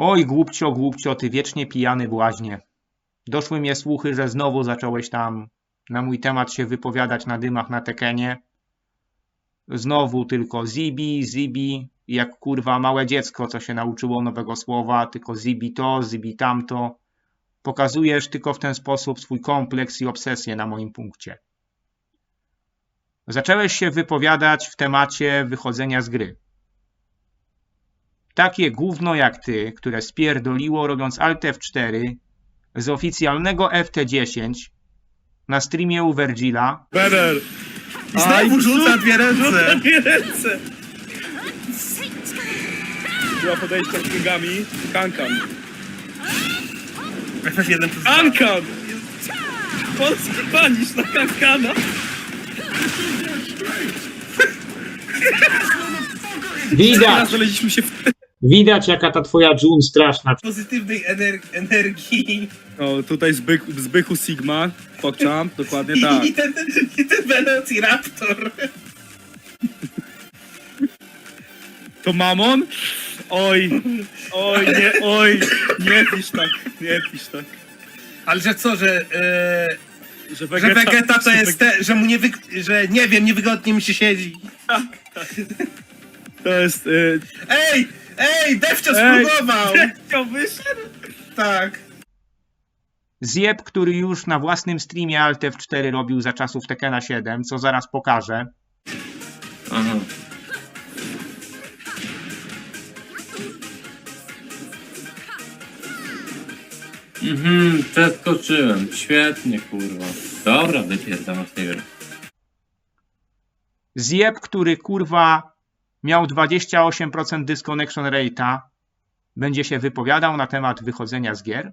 Oj, głupcio, głupcio, ty wiecznie pijany błaźnie. Doszły mnie słuchy, że znowu zacząłeś tam na mój temat się wypowiadać na dymach na Tekenie. Znowu tylko zibi, zibi, jak kurwa małe dziecko, co się nauczyło nowego słowa, tylko zibi to, zibi tamto. Pokazujesz tylko w ten sposób swój kompleks i obsesję na moim punkcie. Zacząłeś się wypowiadać w temacie wychodzenia z gry. Takie gówno jak ty, które spierdoliło robiąc Alt F4 z oficjalnego FT10 na streamie u Vergila, Berer! I znowu rzuca dwie ręce. Dwie ręce! Była podejścia księgami. Kankan. Weź jeden przez dwa. Kankan! Polski panisz na kankana! Widać, Teraz znaleźliśmy się w... widać jaka ta twoja June straszna. Pozytywnej ener- energii. O, tutaj Zbych, Zbychu Sigma. Pokczam, dokładnie tak. I ten, i ten Velociraptor. To Mamon? Oj, oj, nie, oj, nie pisz tak, nie pisz tak. Ale że co, że, e, Że że Vegeta, Vegeta to jest, te, że mu nie wy, że nie wiem, niewygodnie mi się siedzi. To jest... Y, Ej, ej, Defcio Ej. spróbował. to wyszedł? Tak. Zjeb, który już na własnym streamie Alt F4 robił za czasów Tekena 7, co zaraz pokażę. Aha. Mhm, przeskoczyłem. Świetnie, kurwa. Dobra, wypierdam z tej gry. Zjeb, który kurwa miał 28% disconnection rate'a, będzie się wypowiadał na temat wychodzenia z gier.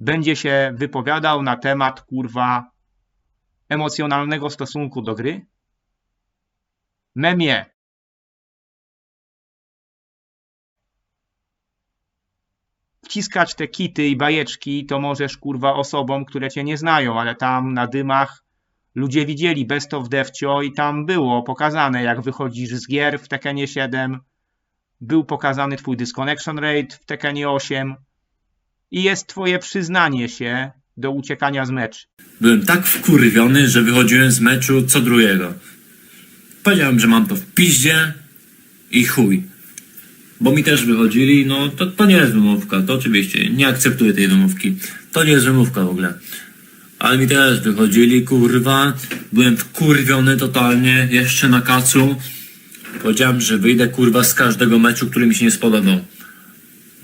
Będzie się wypowiadał na temat kurwa emocjonalnego stosunku do gry? Memie. Wciskać te kity i bajeczki to możesz kurwa osobom, które cię nie znają, ale tam na dymach ludzie widzieli Best of Devcio i tam było pokazane jak wychodzisz z gier w Tekenie 7. Był pokazany twój disconnection rate w Tekenie 8 i jest twoje przyznanie się do uciekania z meczu. Byłem tak wkurwiony, że wychodziłem z meczu co drugiego. Powiedziałem, że mam to w piździe i chuj. Bo mi też wychodzili, no to, to nie jest wymówka, to oczywiście, nie akceptuję tej wymówki. To nie jest wymówka w ogóle. Ale mi też wychodzili, kurwa. Byłem wkurwiony totalnie, jeszcze na kacu. Powiedziałem, że wyjdę, kurwa, z każdego meczu, który mi się nie spodobał.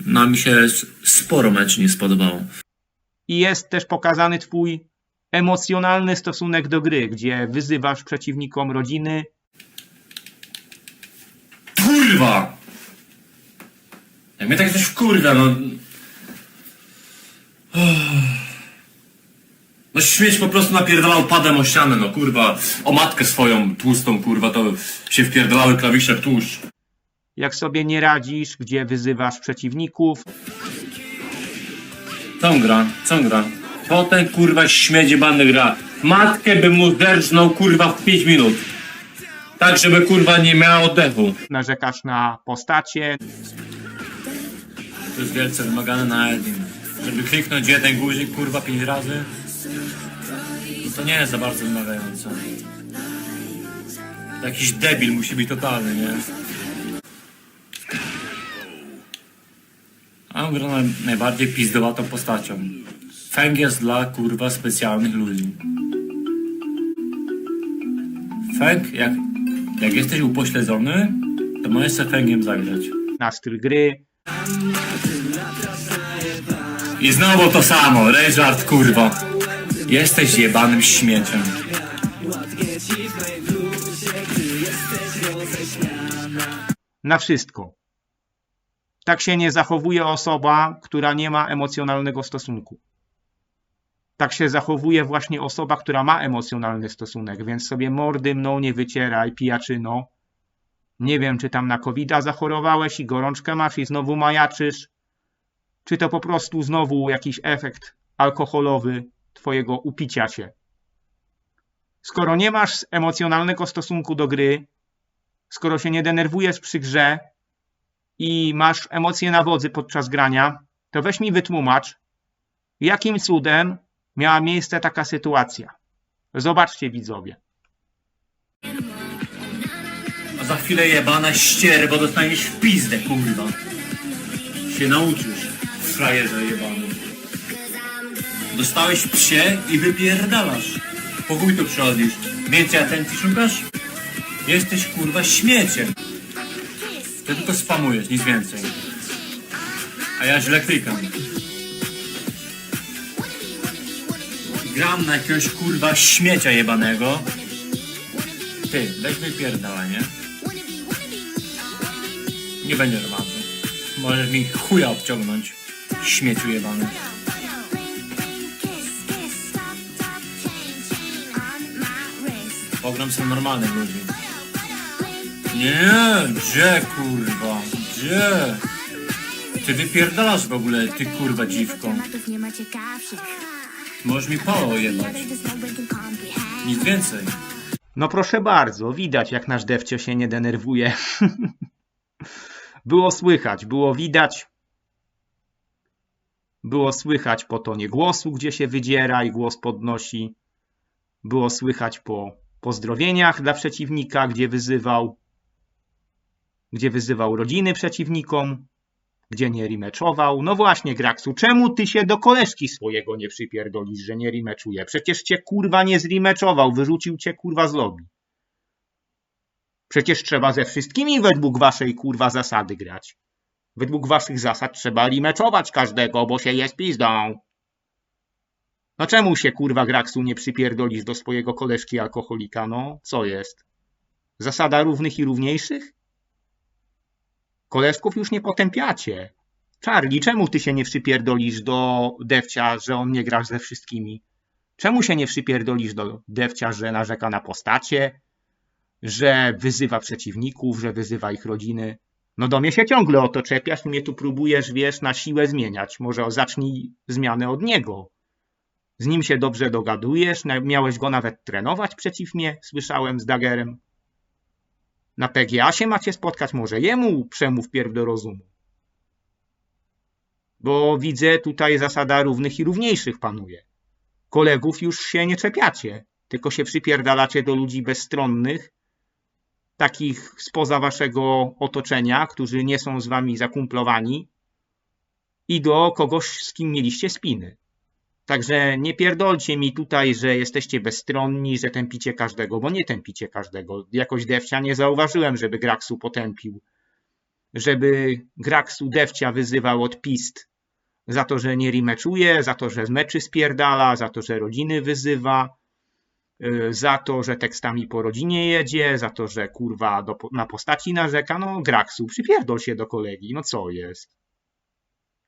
No a mi się sporo meczu nie spodobało. I jest też pokazany twój emocjonalny stosunek do gry, gdzie wyzywasz przeciwnikom rodziny, Kurwa! Jak mnie tak coś wkurwia, no... No śmieć po prostu napierdalał padem o ścianę, no kurwa. O matkę swoją tłustą, kurwa, to się wpierdalały klawisze w tłuszcz. jak sobie nie radzisz, gdzie wyzywasz przeciwników, Co on gra? Co on gra? Potem kurwa śmiedzi bandy gra. Matkę bym mu zerżnął kurwa w 5 minut. Tak, żeby kurwa nie miała oddechu. narzekasz na postacie, To jest wielce wymagane na Edin. Żeby kliknąć jeden guzik kurwa 5 razy. No to nie jest za bardzo wymagające. Jakiś debil musi być totalny, nie? Gra naj, najbardziej pizdowatą postacią. Feng jest dla kurwa specjalnych ludzi. Feng, jak, jak jesteś upośledzony, to możesz se Fengiem zagrać. na styl gry, I znowu to samo, Rejard kurwa. Jesteś jebanym śmieciem. na wszystko. Tak się nie zachowuje osoba, która nie ma emocjonalnego stosunku. Tak się zachowuje właśnie osoba, która ma emocjonalny stosunek, więc sobie mordy mną nie wycieraj, pijaczyno. Nie wiem, czy tam na covid zachorowałeś i gorączkę masz i znowu majaczysz, czy to po prostu znowu jakiś efekt alkoholowy twojego upicia się. Skoro nie masz emocjonalnego stosunku do gry, skoro się nie denerwujesz przy grze i masz emocje na wodzy podczas grania, to weź mi wytłumacz, jakim cudem miała miejsce taka sytuacja. Zobaczcie widzowie. A za chwilę jebana ściery, bo dostaniesz w pizdę, kurwa. Się nauczysz, frajerze jebany. Dostałeś psie i wypierdalasz. Po chuj tu przychodzisz. Więcej atencji szukasz? Jesteś kurwa śmieciem. Ty tylko spamujesz, nic więcej. A ja źle klikam. Gram na jakiegoś kurwa śmiecia jebanego. Ty, weź wypierdala, nie? Nie będzie romanty. Możesz mi chuja obciągnąć. Śmieciu jebany. Pogram sobie normalnych ludzi. Nie, gdzie kurwa? Gdzie? Ty wypierdalasz w ogóle, ty kurwa. Tematów nie ma ciekawszych. Możesz mi polo jebać. Nic więcej. No proszę bardzo, widać jak nasz Dewcio się nie denerwuje. było słychać, było widać. Było słychać po tonie głosu, gdzie się wydziera i głos podnosi. Było słychać po pozdrowieniach dla przeciwnika, gdzie wyzywał, gdzie wyzywał rodziny przeciwnikom, gdzie nie rimeczował. No właśnie, Graksu, czemu ty się do koleżki swojego nie przypierdolisz, że nie rimeczuje? Przecież cię kurwa nie zrimeczował, wyrzucił cię kurwa z lobby. Przecież trzeba ze wszystkimi według waszej kurwa zasady grać. Według waszych zasad trzeba rimeczować każdego, bo się jest pizdą. No czemu się kurwa Graksu nie przypierdolisz do swojego koleżki alkoholika, no? Co jest? Zasada równych i równiejszych? Koleżków już nie potępiacie. Charlie, czemu ty się nie przypierdolisz do Dewcia, że on nie gra ze wszystkimi? Czemu się nie przypierdolisz do Dewcia, że narzeka na postacie, że wyzywa przeciwników, że wyzywa ich rodziny? No do mnie się ciągle o to czepiasz i mnie tu próbujesz, wiesz, na siłę zmieniać. Może zacznij zmianę od niego. Z nim się dobrze dogadujesz, miałeś go nawet trenować przeciw mnie, słyszałem z Dagerem. Na PGA się macie spotkać, może jemu przemów pierw do rozumu. Bo widzę tutaj zasada równych i równiejszych panuje. Kolegów już się nie czepiacie, tylko się przypierdalacie do ludzi bezstronnych, takich spoza waszego otoczenia, którzy nie są z wami zakumplowani i do kogoś, z kim mieliście spiny. Także nie pierdolcie mi tutaj, że jesteście bezstronni, że tępicie każdego, bo nie tępicie każdego. Jakoś Dewcia nie zauważyłem, żeby Graksu potępił. Żeby Graksu Dewcia wyzywał od pist za to, że nie rimeczuje, za to, że z meczy spierdala, za to, że rodziny wyzywa, yy, za to, że tekstami po rodzinie jedzie, za to, że kurwa do, na postaci narzeka. No Graksu, przypierdol się do kolegi, no co jest?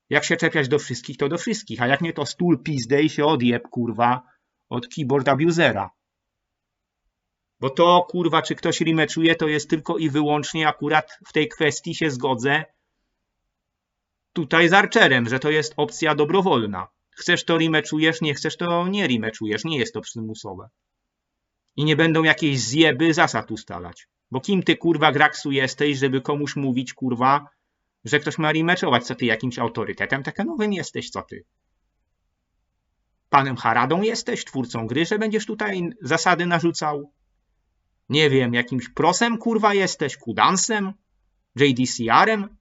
Jak się czepiać do wszystkich, to do wszystkich, a jak nie to stół pizdę się odjeb, kurwa, od keyboard abusera. Bo to, kurwa, czy ktoś rimeczuje, to jest tylko i wyłącznie akurat w tej kwestii się zgodzę tutaj z Archerem, że to jest opcja dobrowolna. Chcesz to rimeczujesz, nie chcesz to nie rimeczujesz, nie jest to przymusowe. I nie będą jakieś zjeby zasad ustalać. Bo kim ty, kurwa, Graksu jesteś, żeby komuś mówić, kurwa, że ktoś ma remeczować, co ty jakimś autorytetem tekenowym jesteś, co ty? Panem Haradą jesteś, twórcą gry, że będziesz tutaj zasady narzucał? Nie wiem, jakimś prosem kurwa jesteś, kudansem? JDCR-em?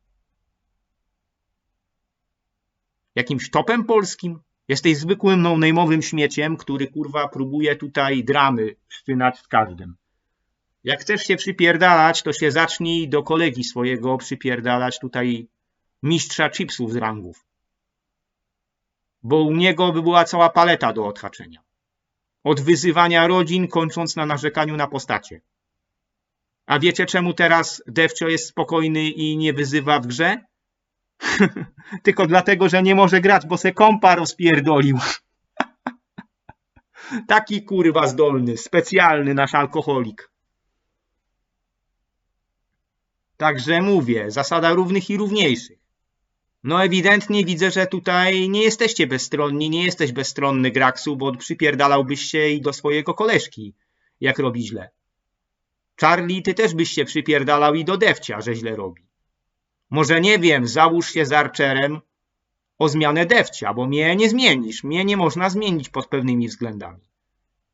Jakimś topem polskim? Jesteś zwykłym no-name'owym śmieciem, który kurwa próbuje tutaj dramy wszczynać z każdym. Jak chcesz się przypierdalać, to się zacznij do kolegi swojego przypierdalać tutaj mistrza chipsów z rangów. Bo u niego by była cała paleta do odhaczenia. Od wyzywania rodzin, kończąc na narzekaniu na postacie. A wiecie czemu teraz Dewcio jest spokojny i nie wyzywa w grze? Tylko dlatego, że nie może grać, bo se kompa rozpierdolił. Taki kurwa zdolny, specjalny nasz alkoholik. Także mówię, zasada równych i równiejszych. No ewidentnie widzę, że tutaj nie jesteście bezstronni, nie jesteś bezstronny Graxu, bo przypierdalałbyś się i do swojego koleżki, jak robi źle. Charlie, ty też byś się przypierdalał i do Devcia, że źle robi. Może nie wiem, załóż się z Archerem o zmianę Devcia, bo mnie nie zmienisz, mnie nie można zmienić pod pewnymi względami.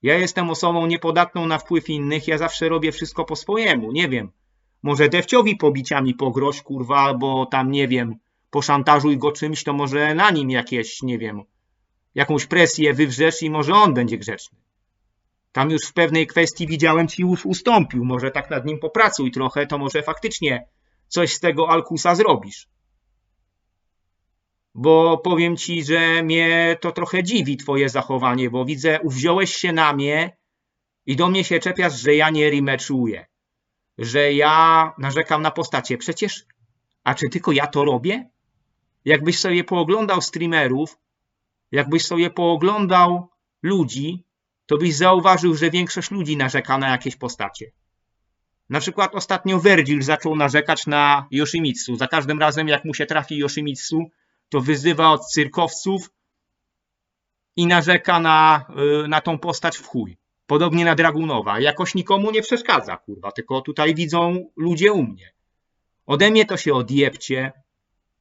Ja jestem osobą niepodatną na wpływ innych, ja zawsze robię wszystko po swojemu, nie wiem. Może Devciowi pobiciami pogroź, kurwa, albo tam, nie wiem, poszantażuj go czymś, to może na nim jakieś, nie wiem, jakąś presję wywrzesz i może on będzie grzeczny. Tam już w pewnej kwestii widziałem ci już ustąpił, może tak nad nim popracuj trochę, to może faktycznie coś z tego Alkusa zrobisz. Bo powiem ci, że mnie to trochę dziwi twoje zachowanie, bo widzę, uwziąłeś się na mnie i do mnie się czepiasz, że ja nie remeczuję. Że ja narzekam na postacie. Przecież, a czy tylko ja to robię? Jakbyś sobie pooglądał streamerów, jakbyś sobie pooglądał ludzi, to byś zauważył, że większość ludzi narzeka na jakieś postacie. Na przykład ostatnio Vergil zaczął narzekać na Yoshimitsu. Za każdym razem, jak mu się trafi Yoshimitsu, to wyzywa od cyrkowców i narzeka na, y, na tą postać w chuj. Podobnie na Dragunowa. Jakoś nikomu nie przeszkadza, kurwa, tylko tutaj widzą ludzie u mnie. Ode mnie to się odjebcie,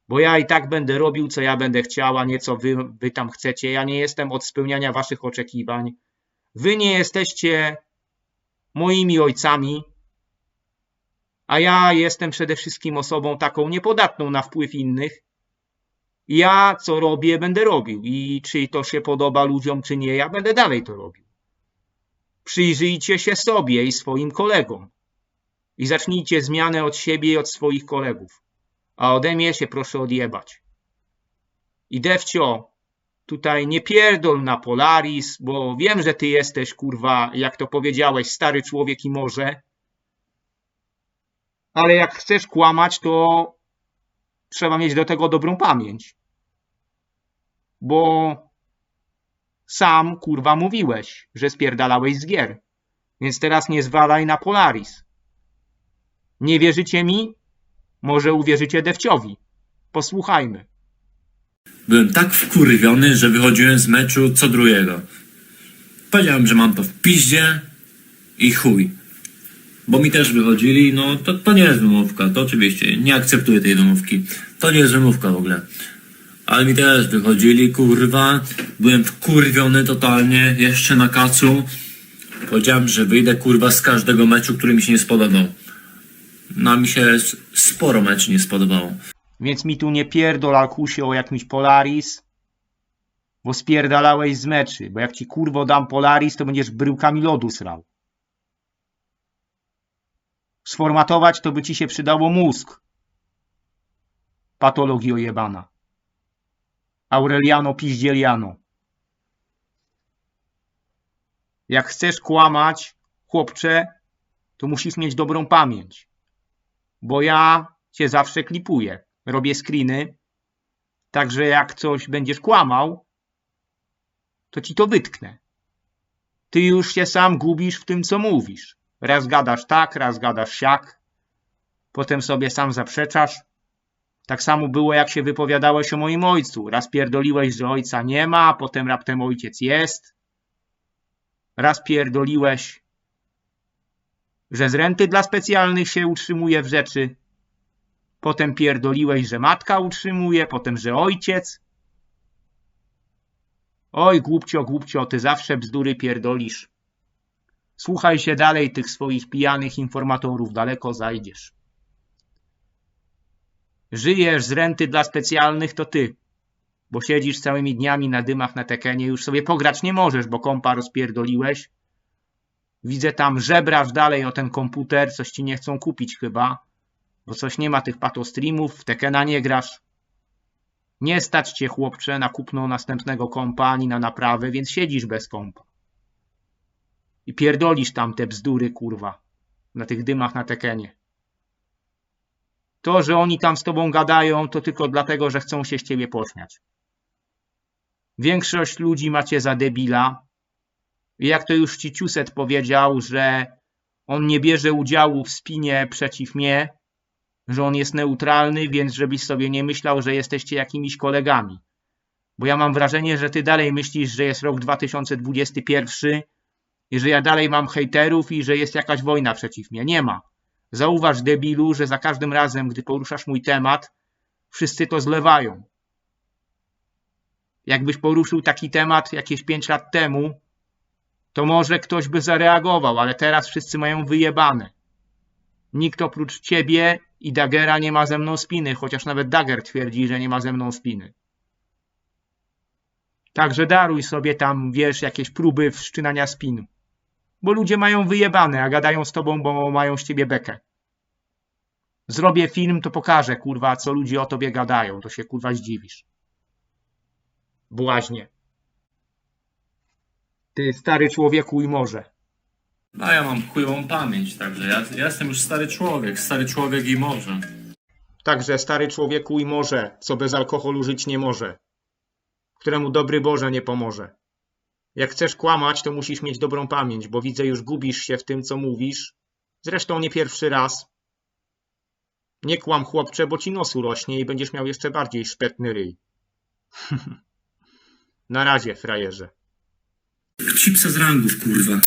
bo ja i tak będę robił, co ja będę chciał, a nie co wy, wy tam chcecie. Ja nie jestem od spełniania waszych oczekiwań. Wy nie jesteście moimi ojcami, a ja jestem przede wszystkim osobą taką niepodatną na wpływ innych. Ja co robię, będę robił i czy to się podoba ludziom, czy nie, ja będę dalej to robił. Przyjrzyjcie się sobie i swoim kolegom i zacznijcie zmianę od siebie i od swoich kolegów, a ode mnie się proszę odjebać. I Devcio, tutaj nie pierdol na Polaris, bo wiem, że ty jesteś, kurwa, jak to powiedziałeś, stary człowiek i może, ale jak chcesz kłamać, to trzeba mieć do tego dobrą pamięć. Bo sam, kurwa, mówiłeś, że spierdalałeś z gier. Więc teraz nie zwalaj na Polaris. Nie wierzycie mi? Może uwierzycie Devciowi. Posłuchajmy. Byłem tak wkurwiony, że wychodziłem z meczu co drugiego. Powiedziałem, że mam to w piździe i chuj. Bo mi też wychodzili, no to, to nie jest wymówka, to oczywiście, nie akceptuję tej wymówki. To nie jest wymówka w ogóle. Ale mi też wychodzili, kurwa. Byłem wkurwiony totalnie, jeszcze na kacu. Powiedziałem, że wyjdę, kurwa, z każdego meczu, który mi się nie spodobał. No a mi się sporo meczu nie spodobało. Więc mi tu nie pierdol Alkusie o jakimś Polaris, bo spierdalałeś z meczy, bo jak ci kurwo dam Polaris, to będziesz bryłkami lodu srał. Sformatować to by ci się przydało mózg. Patologio jebana. Aureliano Piździeliano. Jak chcesz kłamać, chłopcze, to musisz mieć dobrą pamięć. Bo ja cię zawsze klipuję. Robię screeny. Także jak coś będziesz kłamał, to ci to wytknę. Ty już się sam gubisz w tym, co mówisz. Raz gadasz tak, raz gadasz siak. Potem sobie sam zaprzeczasz. Tak samo było, jak się wypowiadałeś o moim ojcu. Raz pierdoliłeś, że ojca nie ma, a potem raptem ojciec jest. Raz pierdoliłeś, że z renty dla specjalnych się utrzymuje w rzeczy. Potem pierdoliłeś, że matka utrzymuje, potem, że ojciec. Oj, głupcio, głupcio, ty zawsze bzdury pierdolisz. Słuchaj się dalej tych swoich pijanych informatorów, daleko zajdziesz. Żyjesz z renty dla specjalnych, to ty. Bo siedzisz całymi dniami na dymach na tekenie, już sobie pograć nie możesz, bo kompa rozpierdoliłeś. Widzę tam żebrasz dalej o ten komputer, coś ci nie chcą kupić chyba, bo coś nie ma tych patostreamów, w Tekena nie grasz. Nie stać cię, chłopcze, na kupno następnego kompa ani na naprawę, więc siedzisz bez kompa. I pierdolisz tam te bzdury, kurwa, na tych dymach na Tekenie. To, że oni tam z tobą gadają, to tylko dlatego, że chcą się z ciebie pośmiać. Większość ludzi macie za debila. I jak to już ci Ciuset powiedział, że on nie bierze udziału w spinie przeciw mnie, że on jest neutralny, więc żebyś sobie nie myślał, że jesteście jakimiś kolegami. Bo ja mam wrażenie, że ty dalej myślisz, że jest rok 2021 i że ja dalej mam hejterów i że jest jakaś wojna przeciw mnie. Nie ma. Zauważ, debilu, że za każdym razem, gdy poruszasz mój temat, wszyscy to zlewają. Jakbyś poruszył taki temat jakieś 5 lat temu, to może ktoś by zareagował, ale teraz wszyscy mają wyjebane. Nikt oprócz ciebie i Dagera nie ma ze mną spiny, chociaż nawet Dager twierdzi, że nie ma ze mną spiny. Także daruj sobie tam, wiesz, jakieś próby wszczynania spin. Bo ludzie mają wyjebane, a gadają z tobą, bo mają z ciebie bekę. Zrobię film, to pokażę, kurwa, co ludzie o tobie gadają, to się kurwa zdziwisz. Błaźnie. Ty stary człowieku i może. A ja mam chujową pamięć, także ja, ja jestem już stary człowiek, stary człowiek i może. Także stary człowieku i może, co bez alkoholu żyć nie może. Któremu dobry Boże nie pomoże. Jak chcesz kłamać, to musisz mieć dobrą pamięć, bo widzę już gubisz się w tym, co mówisz. Zresztą nie pierwszy raz. Nie kłam, chłopcze, bo ci nosu rośnie i będziesz miał jeszcze bardziej szpetny ryj. Na razie, frajerze. Chipsa z rangów, kurwa.